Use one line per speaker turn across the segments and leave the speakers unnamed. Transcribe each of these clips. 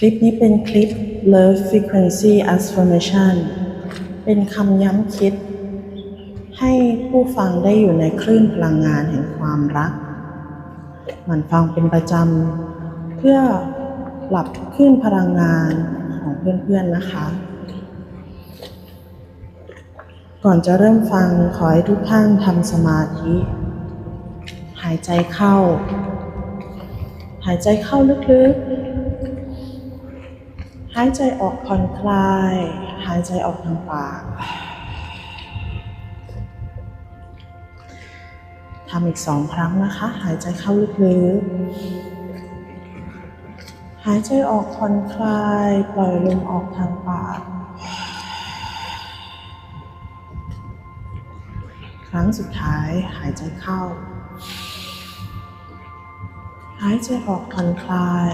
คลิปนี้เป็นคลิป Love Frequency Affirmation เป็นคำย้ำคิด ให้ผู้ฟังได้อยู่ในคลื่นพลังงานแห่งความรักหมันฟังเป็นประจำ เพื่อปรับคลื่นพลังงานของเพื่อนๆนะคะ ก่อนจะเริ่มฟังขอให้ทุกท่านทำสมาธิ หายใจเข้า หายใจเข้าลึกๆ หายใจออกผ่อนคลาย หายใจออกทางปาก ทำอีกสองครั้งนะคะ หายใจเข้าลึกๆ หายใจออกผ่อนคลาย ปล่อยลมออกทางปาก ครั้งสุดท้ายหายใจเข้า หายใจออกผ่อนคลาย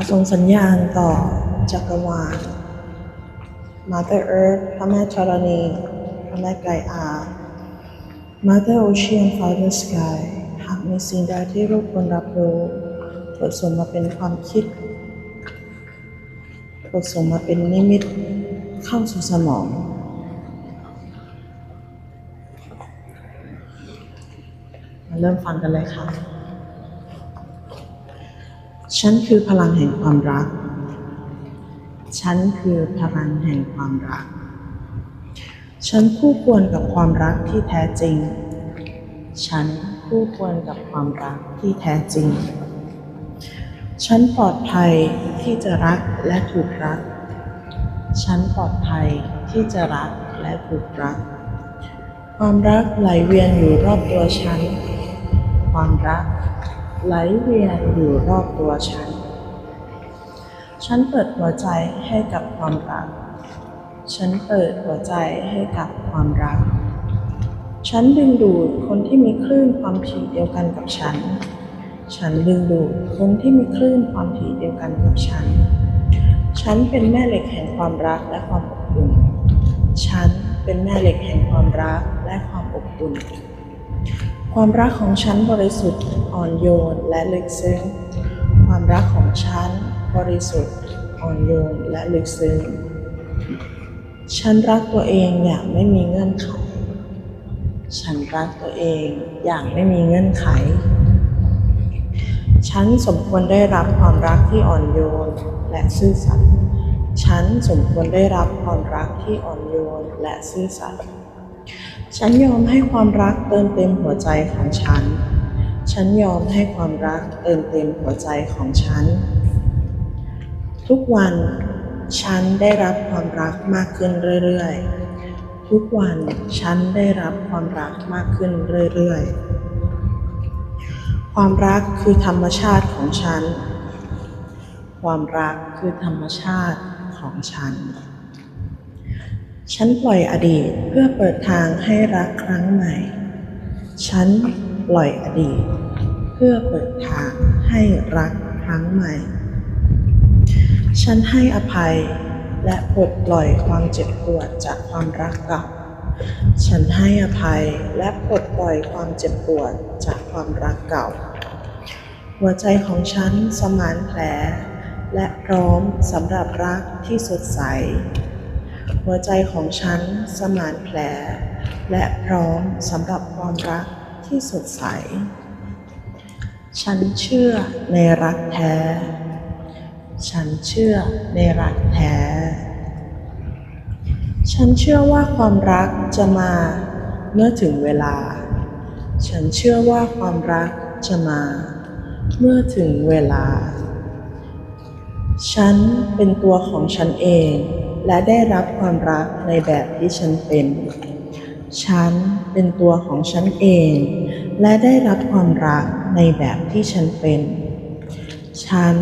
ขอส่งสัญญาณต่อจักรวาล Mother Earth พระแม่ธรณีพระแม่ไกอา Mother Ocean Father Sky หากมีสิ่งใดที่รูปควรรับรู้โปรดส่งมาเป็นความคิดโปรดส่งมาเป็นนิมิตเข้าสู่สมองมาเริ่มฟังกันเลยค่ะ ฉันคือพลังแห่งความรัก ฉันคือพลังแห่งความรัก ฉันคู่ควรกับความรักที่แท้จริง ฉันคู่ควรกับความรักที่แท้จริง ฉันปลอดภัยที่จะรักและถูกรัก ฉันปลอดภัยที่จะรักและถูกรัก ความรักไหลเวียนอยู่รอบตัวฉัน ความรัก ไหลเวียนอยู่รอบตัวฉัน ฉันเปิดหัวใจให้กับความรัก ฉันเปิดหัวใจให้กับความรัก ฉันดึงดูดคนที่มีคลื่นความถี่เดียวกันกับฉัน ฉันดึงดูดคนที่มีคลื่นความถี่เดียวกันกับฉัน ฉันเป็นแม่เหล็กแห่งความรักและความอบอุ่น ฉันเป็นแม่เหล็กแห่งความรักและความอบอุ่น ความรักของฉันบริสุทธิ์อ่อนโยนและลึกซึ้ง ความรักของฉันบริสุทธิ์อ่อนโยนและลึกซึ้ง ฉันรักตัวเองอย่างไม่มีเงื่อนไข ฉันรักตัวเองอย่างไม่มีเงื่อนไข ฉันสมควรได้รับความรักที่อ่อนโยนและซื่อสัตย์ ฉันสมควรได้รับความรักที่อ่อนโยนและซื่อสัตย์ ฉันยอมให้ความรักเติมเต็มหัวใจของฉัน ฉันยอมให้ความรักเติมเต็มหัวใจของฉัน ทุกวันฉันได้รับความรักมากขึ้นเรื่อยๆ ทุกวันฉันได้รับความรักมากขึ้นเรื่อยๆ ความรักคือธรรมชาติของฉัน ความรักคือธรรมชาติของฉัน ฉันปล่อยอดีตเพื่อเปิดทางให้รักครั้งใหม่ ฉันปล่อยอดีต เพื่อเปิดทางให้รักครั้งใหม่ ฉันให้อภัยและปลดปล่อยความเจ็บปวดจากความรักเก่า ฉันให้อภัยและปลดปล่อยความเจ็บปวดจากความรักเก่า หัวใจของฉันสมานแผลและพร้อมสำหรับรักที่สดใส หัวใจของฉันสมานแผล และพร้อมสำหรับความรักที่สดใส ฉันเชื่อในรักแท้ ฉันเชื่อในรักแท้ ฉันเชื่อว่าความรักจะมาเมื่อถึงเวลา ฉันเชื่อว่าความรักจะมา เมื่อถึงเวลา ฉันเป็นตัวของฉันเอง และได้รับความรักในแบบที่ฉันเป็น ฉันเป็นตัวของฉันเอง และได้รับความรักในแบบที่ฉันเป็น ฉัน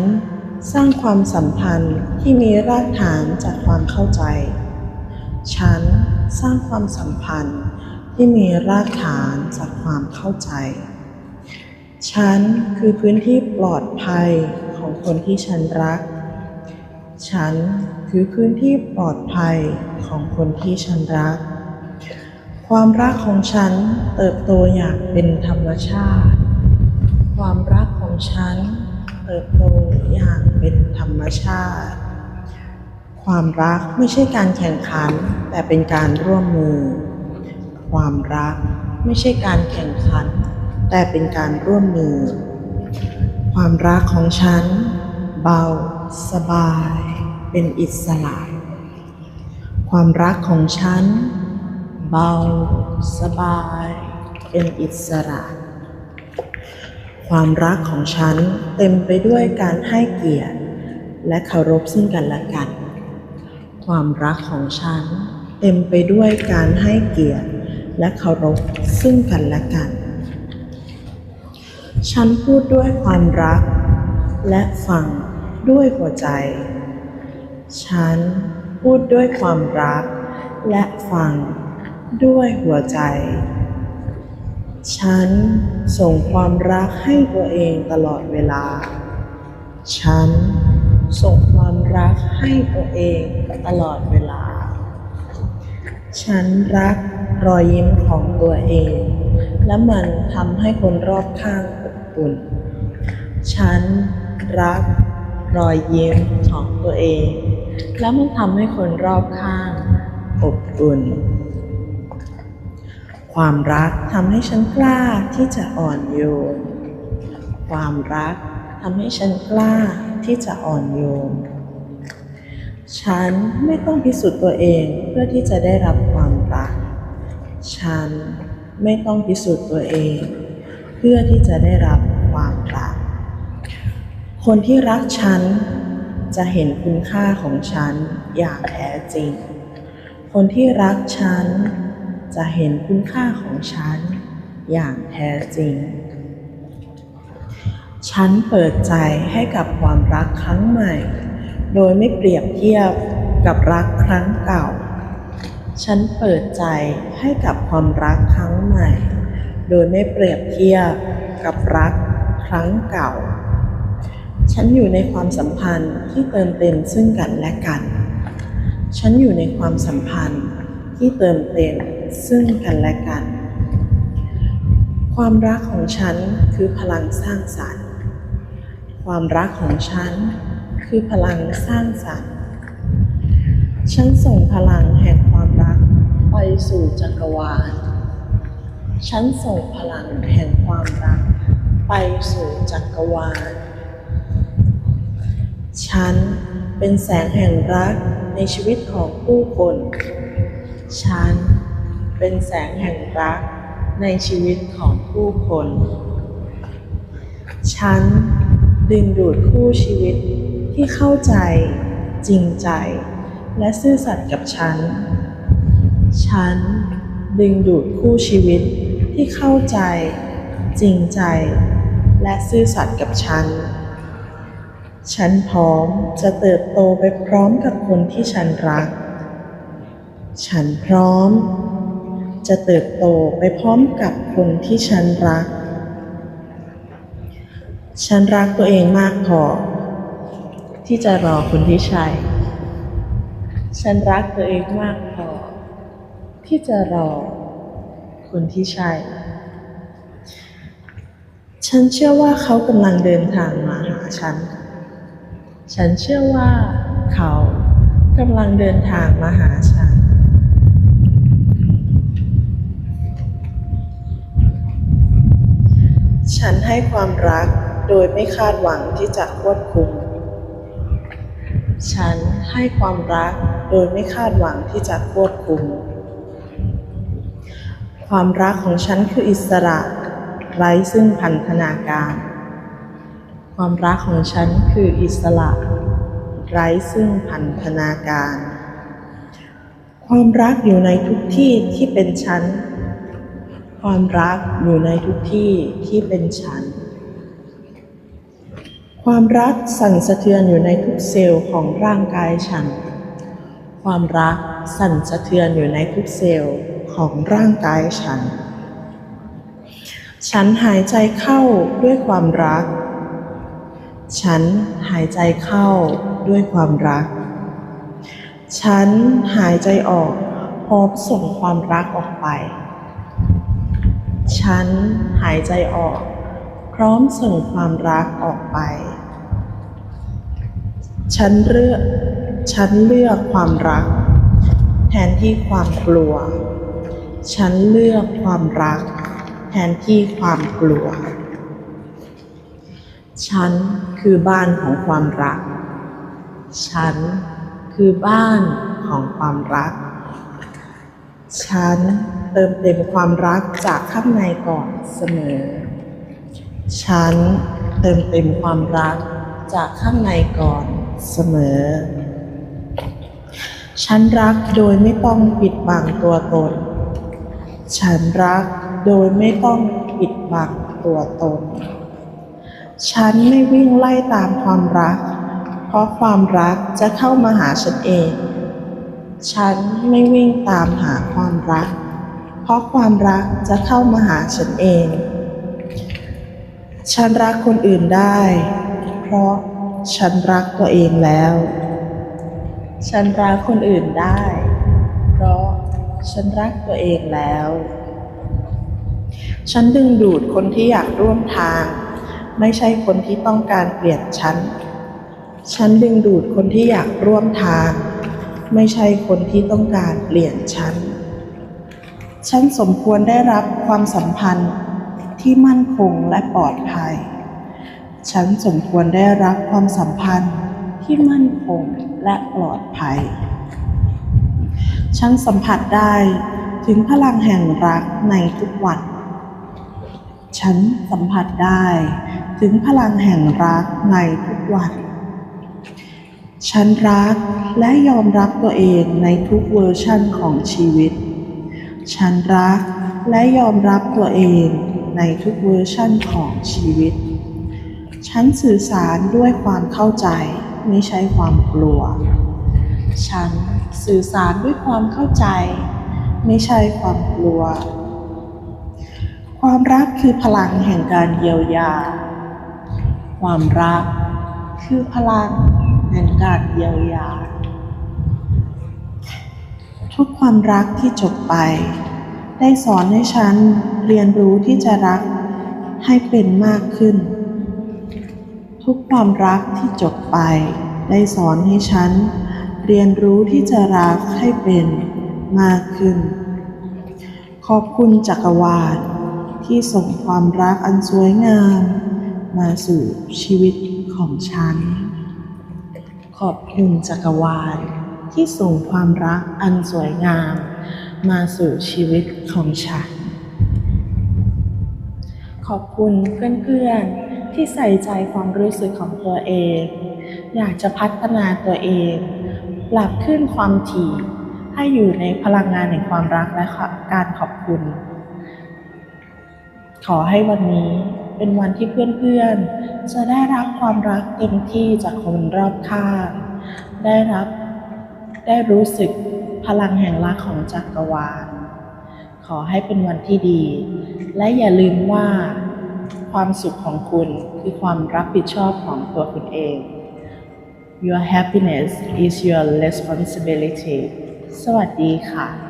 สร้างความสัมพันธ์ที่มีรากฐานจากความเข้าใจ ฉันสร้างความสัมพันธ์ที่มีรากฐานจากความเข้าใจ ฉันคือพื้นที่ปลอดภัยของคนที่ฉันรัก ฉัน คือพื้นที่ปลอดภัยของคนที่ฉันรัก ความรักของฉันเติบโตอย่างเป็นธรรมชาติ ความรักของฉันเติบโตอย่างเป็นธรรมชาติ ความรักไม่ใช่การแข่งขัน แต่เป็นการร่วมมือ ความรักไม่ใช่การแข่งขัน แต่เป็นการร่วมมือ ความรักของฉัน เบาสบาย เป็นอิสระ ความรักของฉัน เบา สบาย เป็นอิสระ ความรักของฉันเต็มไปด้วยการให้เกียรติ และเคารพซึ่งกันและกัน ความรักของฉันเต็มไปด้วยการให้เกียรติและเคารพซึ่งกันและกัน ฉันพูดด้วยความรักและฟังด้วยหัวใจ ฉันพูดด้วยความรัก และฟังด้วยหัวใจ ฉันส่งความรักให้ตัวเองตลอดเวลา ฉันส่งความรักให้ตัวเองตลอดเวลา ฉันรักรอยยิ้มของตัวเอง และมันทำให้คนรอบข้างอบอุ่น ฉันรักรอยยิ้มของตัวเอง และมันทำให้คนรอบข้าง อบอุ่น ความรักทำให้ฉันกล้าที่จะอ่อนโยน ความรักทำให้ฉันกล้าที่จะอ่อนโยน ฉันไม่ต้องพิสูจน์ตัวเองเพื่อที่จะได้รับความรัก ฉันไม่ต้องพิสูจน์ตัวเอง เพื่อที่จะได้รับความรัก คนที่รักฉัน จะเห็นคุณค่าของฉันอย่างแท้จริง คนที่รักฉัน จะเห็นคุณค่าของฉันอย่างแท้จริง ฉันเปิดใจให้กับความรักครั้งใหม่ โดยไม่เปรียบเทียบกับรักครั้งเก่า ฉันเปิดใจให้กับความรักครั้งใหม่ โดยไม่เปรียบเทียบกับรักครั้งเก่า ฉันอยู่ในความสัมพันธ์ที่เติมเต็มซึ่งกันและกัน ฉันอยู่ในความสัมพันธ์ที่เติมเต็มซึ่งกันและกัน ความรักของฉันคือพลังสร้างสรรค์ ความรักของฉันคือพลังสร้างสรรค์ ฉันส่งพลังแห่งความรักไปสู่จักรวาล ฉันส่งพลังแห่งความรักไปสู่จักรวาล ฉันเป็นแสงแห่งรักในชีวิตของผู้คน ฉันเป็นแสงแห่งรักในชีวิตของผู้คน ฉันดึงดูดคู่ชีวิตที่เข้าใจ จริงใจ และซื่อสัตย์กับฉัน ฉันดึงดูดคู่ชีวิตที่เข้าใจ จริงใจ และซื่อสัตย์กับฉัน ฉันพร้อมจะเติบโตไปพร้อมกับคนที่ฉันรัก ฉันพร้อม จะเติบโตไปพร้อมกับคนที่ฉันรัก ฉันรักตัวเองมากพอที่จะรอคนที่ใช่ ฉันรักตัวเองมากพอที่จะรอคนที่ใช่ ฉันเชื่อว่าเขากำลังเดินทางมาหาฉัน ฉันเชื่อว่าเขากำลังเดินทางมาหาฉัน ฉันให้ความรักโดยไม่คาดหวังที่จะควบคุม ฉันให้ความรักโดยไม่คาดหวังที่จะควบคุม ความรักของฉันคืออิสระ ไร้ซึ่งพันธนาการ ความรักของฉันคืออิสระ ไร้ซึ่งพันธนาการ ความรักอยู่ในทุกที่ที่เป็นฉัน ความรักอยู่ในทุกที่ที่เป็นฉัน ความรักสั่นสะเทือนอยู่ในทุกเซลล์ของร่างกายฉัน ความรักสั่นสะเทือนอยู่ในทุกเซลล์ของร่างกายฉัน ฉันหายใจเข้าด้วยความรัก ฉันหายใจเข้าด้วยความรัก ฉันหายใจออกพร้อมส่งความรักออกไป ฉันหายใจออก พร้อมส่งความรักออกไป ฉันเลือก ฉันเลือกความรัก แทนที่ความกลัว ฉันเลือกความรัก แทนที่ความกลัว ฉัน คือบ้านของความรัก ฉันคือบ้านของความรัก ฉันเติมเต็มความรักจากข้างในก่อนเสมอ ฉันเติมเต็มความรักจากข้างในก่อนเสมอ ฉันรักโดยไม่ต้องปิดบังตัวตน ฉันรักโดยไม่ต้องปิดบังตัวตน ฉันไม่วิ่งไล่ตามความรัก เพราะความรักจะเข้ามาหาฉันเอง ฉันไม่วิ่งตามหาความรัก เพราะความรักจะเข้ามาหาฉันเอง ฉันรักคนอื่นได้ เพราะฉันรักตัวเองแล้ว ฉันรักคนอื่นได้ เพราะฉันรักตัวเองแล้ว ฉันดึงดูดคนที่อยากร่วมทาง ไม่ใช่คนที่ต้องการเปลี่ยนฉัน ฉันดึงดูดคนที่อยากร่วมทาง ไม่ใช่คนที่ต้องการเปลี่ยนฉัน ฉันสมควรได้รับความสัมพันธ์ที่มั่นคงและปลอดภัย ฉันสมควรได้รับความสัมพันธ์ที่มั่นคงและปลอดภัย ฉันสัมผัสได้ถึงพลังแห่งรักในทุกวัน ฉันสัมผัสได้ ถึงพลังแห่งรักในทุกวัน ฉันรักและยอมรับตัวเองในทุกเวอร์ชั่นของชีวิต ฉันรักและยอมรับตัวเองในทุกเวอร์ชั่นของชีวิต ฉันสื่อสารด้วยความเข้าใจไม่ใช่ความกลัว ฉันสื่อสารด้วยความเข้าใจ ไม่ใช่ความกลัว ความรักคือพลังแห่งการเยียวยา ความรักคือพลังแห่งการเยียวยา ทุกความรักที่จบไป ได้สอนให้ฉันเรียนรู้ที่จะรักให้เป็นมากขึ้น ทุกความรักที่จบไป ได้สอนให้ฉันเรียนรู้ที่จะรักให้เป็นมากขึ้น ขอบคุณจักรวาลที่ส่งความรักอันสวยงาม มาสู่ชีวิตของฉัน ขอบคุณจักรวาลที่ส่งความรักอันสวยงาม มาสู่ชีวิตของฉัน ขอบคุณเพื่อนๆที่ใส่ใจความรู้สึกของตัวเอง อยากจะพัฒนาตัวเอง ปรับขึ้นความถี่ให้อยู่ในพลังงานแห่งความรักและการขอบคุณ ขอให้วันนี้ เป็นวันที่เพื่อนๆ จะได้รับความรักเต็มที่จากคนรอบข้าง ได้รับได้รู้สึกพลังแห่งรักของจักรวาล ขอให้เป็นวันที่ดี และอย่าลืมว่า ความสุขของคุณคือความรับผิดชอบของตัวคุณเอง Your happiness is your responsibility สวัสดีค่ะ